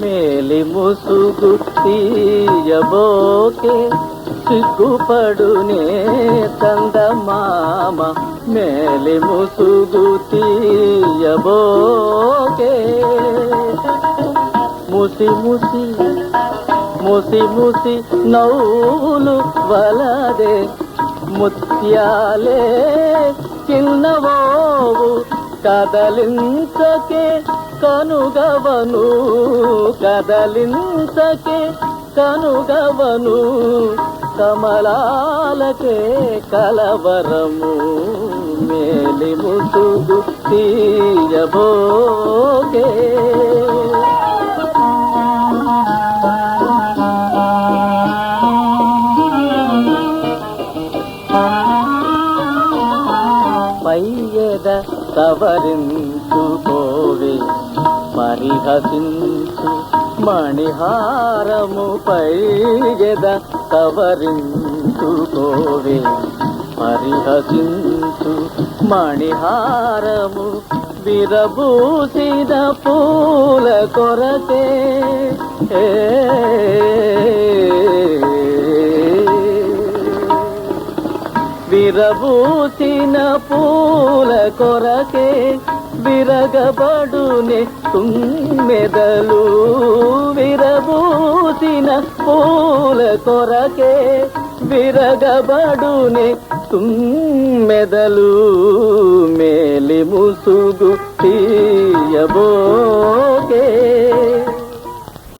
మేలి ముసుగు తీయబోకే సిగ్గుపడునే చందమామ మేలి ముసుగు తీయబోకే ముసి ముసి ముసి ముసి నవ్వులు వలదే ముత్యాలే చిన్నవోవు కదలించకే కనుగవను కదలించకే కనుగవను కమలాలకే కలవరము మేలి ముసుగు తీయబోకే. పయ్యద సవరించుకోవే పరిహసించు మణిహారము పైగెద సవరించుకోవే పరిహసించు మణిహారము విరబూసిన పూల కొరతే. ఏ విరబూసిన పూల కొరకే విరగబడునే తుమ్మెదలు. విరబూసిన పూల కొరకే విరగబడునే తుమ్మెదలు. మేలి ముసుగు తీయబో